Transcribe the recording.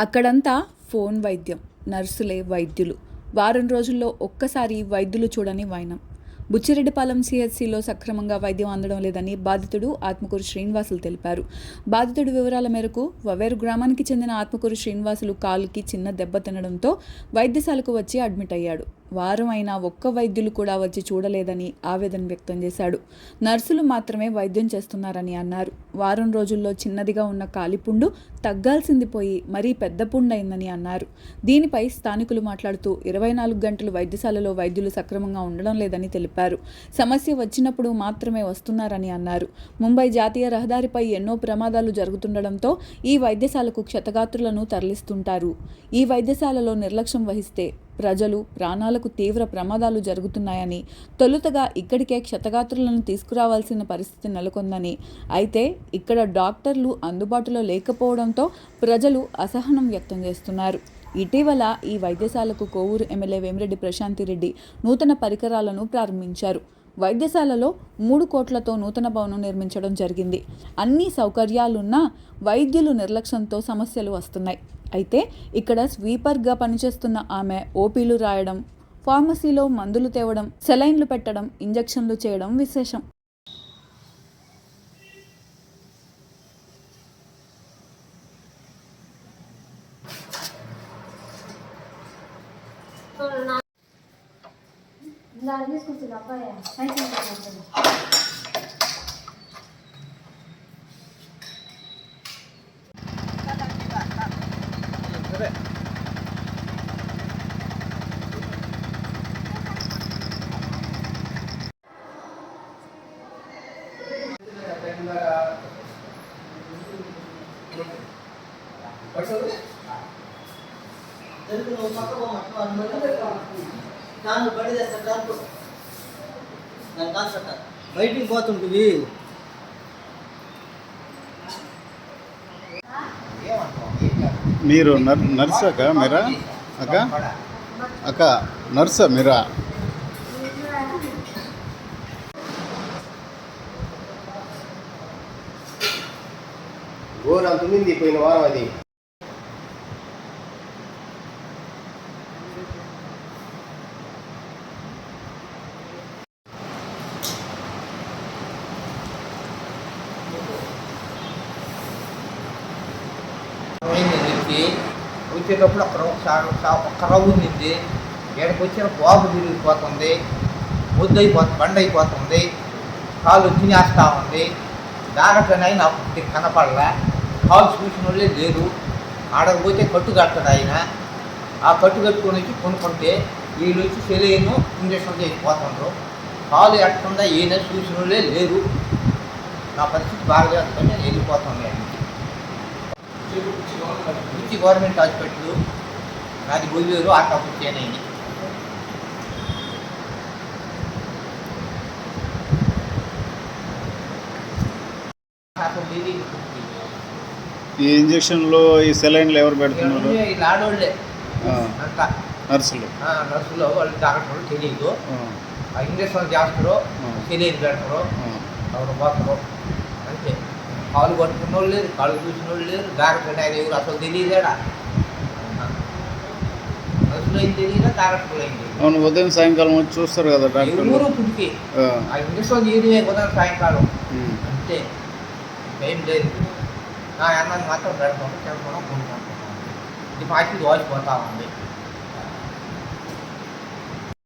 అక్కడంతా ఫోన్ వైద్యం నర్సులే వైద్యులు. వారం రోజుల్లో ఒక్కసారి వైద్యులు చూడని వైనం. బుచ్చిరెడ్డిపాలెం సిహెచ్సిలో సక్రమంగా వైద్యం అందడం లేదని బాధితుడు ఆత్మకూరు శ్రీనివాసులు తెలిపారు. బాధితుడి వివరాల మేరకు వవేరు గ్రామానికి చెందిన ఆత్మకూరు శ్రీనివాసులు కాలుకి చిన్న దెబ్బ తినడంతో వైద్యశాలకు వచ్చి అడ్మిట్ అయ్యాడు. వారం అయినా ఒక్క వైద్యులు కూడా వచ్చి చూడలేదని ఆవేదన వ్యక్తం చేశాడు. నర్సులు మాత్రమే వైద్యం చేస్తున్నారని అన్నారు. వారం రోజుల్లో చిన్నదిగా ఉన్న కాలిపుండు తగ్గాల్సింది పోయి మరీ పెద్ద పుండు అయిందని అన్నారు. దీనిపై స్థానికులు మాట్లాడుతూ ఇరవై నాలుగు గంటలు వైద్యశాలలో వైద్యులు సక్రమంగా ఉండడం లేదని తెలిపారు. సమస్య వచ్చినప్పుడు మాత్రమే వస్తున్నారని అన్నారు. ముంబై జాతీయ రహదారిపై ఎన్నో ప్రమాదాలు జరుగుతుండడంతో ఈ వైద్యశాలకు క్షతగాత్రులను తరలిస్తుంటారు. ఈ వైద్యశాలలో నిర్లక్ష్యం వహిస్తే ప్రజలు ప్రాణాలకు తీవ్ర ప్రమాదాలు జరుగుతున్నాయని తొలుతగా ఇక్కడికే క్షతగాత్రులను తీసుకురావాల్సిన పరిస్థితి నెలకొందని. అయితే ఇక్కడ డాక్టర్లు అందుబాటులో లేకపోవడంతో ప్రజలు అసహనం వ్యక్తం చేస్తున్నారు. ఇటీవల ఈ వైద్యశాలకు కోవూరు ఎమ్మెల్యే వేమిరెడ్డి ప్రశాంతిరెడ్డి నూతన పరికరాలను ప్రారంభించారు. వైద్యశాలలో మూడు కోట్లతో నూతన భవనం నిర్మించడం జరిగింది. అన్ని సౌకర్యాలున్నా వైద్యులు నిర్లక్ష్యంతో సమస్యలు వస్తున్నాయి. అయితే ఇక్కడ స్వీపర్గా పనిచేస్తున్న ఆమె ఓపీలు రాయడం ఫార్మసీలో మందులు తేవడం సెలైన్లు పెట్టడం ఇంజెక్షన్లు చేయడం విశేషం. తీసుకొచ్చింది అబ్బాయి బయటికి పోతుంటివి. మీరు నర్ నర్స్ అక్క మీరా? అక్క? అక్క నర్సా మీరా? ఘోరం తుమ్మింది పోయిన వారం అది. వచ్చి వచ్చేటప్పుడు అక్కడ ఒకసారి ఒక్క రవ్వు ఉండింది. ఇక్కడికి వచ్చిన బాబు తిరిగిపోతుంది. ముద్దు బండ అయిపోతుంది కాలు తినేస్తా ఉంది. జాగ్రత్తగా నాకు కనపడలే. కాలు చూసిన వాళ్ళే లేరు. ఆడకు పోతే కట్టు కడతాడు ఆయన. ఆ కట్టు కట్టుకొని వచ్చి కొనుక్కుంటే వీళ్ళు వచ్చి సెలైను ఇంజక్షన్ చేసిపోతుండ్రు కాలు ఎట్టకుండా ఏదైనా చూసిన వాళ్ళే లేరు. నా పరిస్థితి బాగా చేస్తుంటే నేను వెళ్ళిపోతాను మంచి గవర్నమెంట్ హాస్పిటల్ నాది గొల్లేరు ఆటో చేనైంది ఈ ఇంజక్షన్లో ఈ సెలైన్లు ఎవరు పెడుతున్నారు? ఆ, అంతా నర్సులు. ఆ, నర్సులు వాళ్ళు డాక్టర్లు తెలియదు. ఆ, ఆ ఇంజక్షన్ చేస్తారు ఆ. తెలియదు పెడతారు ఆ. ఎవరు పోతారు. కాలు పట్టుకున్న వాళ్ళు లేరు కాళ్ళు చూసిన వాళ్ళు లేరు డాక్టర్ ఆయన ఎవరు? అసలు తెలియదేడా ఏం తెలియదా? డాక్టర్లు ఏం తెలియదు? అవును ఉదయం సాయంకాలం వచ్చి చూస్తారు కదా డాక్టర్లు. ఎవరు పుట్టికి? ఆ, ఇంజక్షన్ చేయడమే కుదరదు సాయంకాలం. అంతే. ఏం లేదు. నా అన్నది మాత్రం పెడతాము చెప్పడం కొనుక్కుంటాం ఇది దోచిపోతా ఉంది.